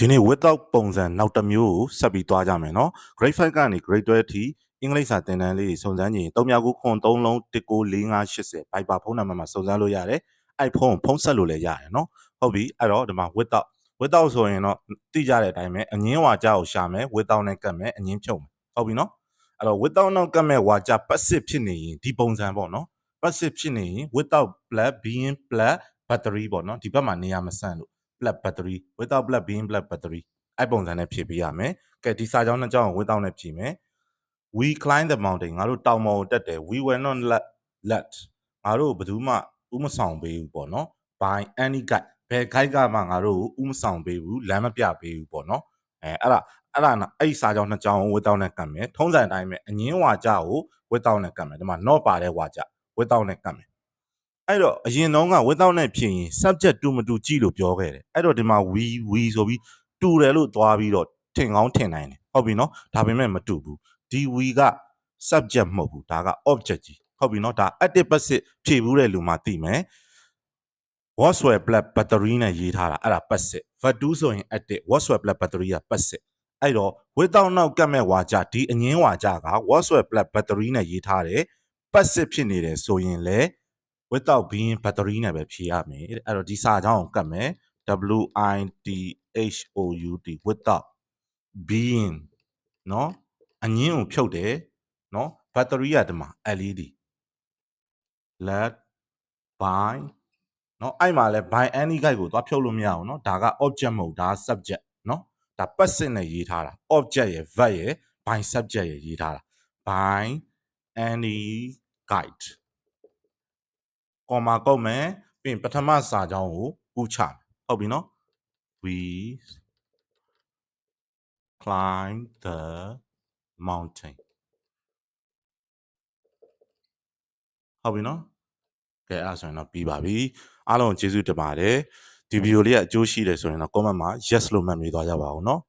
ဒီနေ့ without ပုံစံနောက်တစ်မျိုးကိုဆက်ပြီးသွားကြမယ်နော် grade 5ကနေ grade 12အထိအင်္ဂလိပ်စာသင်တန်းလေးစုံစမ်းကြရင်39ခွန်3လုံး194580 Viber ဖုန်းနံပါတ်မှာစုံစမ်းလို့ရတယ် iPhone ဖုန်းဆက်လို့လည်းရတယ်နော်ဟုတ်ပြီအဲ့တော့ဒီမှာ without without ဆိုရင်တော့သိကြတဲ့အတိုင်းပဲအငင်းဝါကြကိုရှာမယ် without နဲ့ကတ်မယ်အငင်းဖြုတ်မယ်ဟုတ်ပြီနော်အဲ့တော့ without နောက်ကတ်မဲ့ဝါကြ passive ဖြစ်နေရင်ဒီပုံစံပေါ့နော် passive ဖြစ်နေရင် without plus being plus battery ပေါ့နော်ဒီဘက်မှာနေရာမဆန့်လို့ plus battery without plus being plus battery အဲ့ပုံစံနဲ့ဖြည့်ပေးရမယ်ကဲဒီစာကြောင်းနှစ်ကြောင်းကို without နဲ့ဖြည့်မယ် we climb the mountain ငါတို့တောင်ပေါ်ကိုတက်တယ် we were not let let ငါတို့ဘယ်သူမှဥမဆောင်ပေးဘူးပေါ့နော် by any guide ဘယ် guide ကမှငါတို့ကိုဥမဆောင်ပေးဘူးလမ်းမပြပေးဘူးပေါ့နော်အဲအဲ့ဒါအဲ့ဒါနော်အဲ့ဒီစာကြောင်းနှစ်ကြောင်းကို without နဲ့ကတ်မယ်ထုံးစံအတိုင်းပဲအငင်းဝါကြကို without နဲ့ကတ်မယ်ဒီမှာ not ပါတဲ့ဝါကြ without နဲ့ကတ်မယ် အဲ့တော့အရင်တုန်းက without နဲ့ဖြည့်ရင် subject တူမတူကြည့်လို့ပြောခဲ့တယ်အဲ့တော့ဒီမှာ we we ဆိုပြီးတူတယ်လို့သွားပြီးတော့ထင်ကောင်းထင်နိုင်တယ်ဟုတ်ပြီနော်ဒါပေမဲ့မတူဘူးဒီ we က subject မဟုတ်ဘူးဒါက object ကြီးဟုတ်ပြီနော်ဒါ active passive ဖြည့်ဘူးတဲ့လူမှသိမယ် what's where black battery နဲ့ရေးထားတာအဲ့ဒါ passive verb 2ဆိုရင် active what's where black battery က passive အဲ့တော့ without နောက်ကတ်မဲ့ဝါကြဒီအငင်းဝါကြက what's where black battery နဲ့ရေးထားတယ် passive ဖြစ်နေတယ်ဆိုရင်လေ without being battery နဲ့ပဲဖြေရမယ်တဲ့အဲ့တော့ဒီစာကြောင်းကိုကတ်မယ် w i t h o u t without being เนาะအငင်းကိုဖြုတ်တယ်เนาะ battery ကဒီမှာ LED let by เนาะအဲ့မှာလဲ by any guide ကိုသွားဖြုတ်လို့မရအောင်เนาะဒါက object မဟုတ်ဒါက subject เนาะဒါ passive နဲ့ရေးထားတာ object ရယ် verb ရယ် by subject ရယ်ရေးထားတာ by any guide ကော်မာကုတ်မယ်ပြီးရင်ပထမစာကြောင်းကိုကူးချမယ်ဟုတ်ပြီနော် we climb the mountain ဟုတ်ပြီနော်ကဲအဲ့ဆိုရင်တော့ပြီးပါပြီအားလုံးကျေးဇူးတင်ပါတယ်ဒီဗီဒီယိုလေးကအကျိုးရှိတယ်ဆိုရင်တော့ comment မှာ yes လို့မှတ်မိသွားကြပါဦးနော်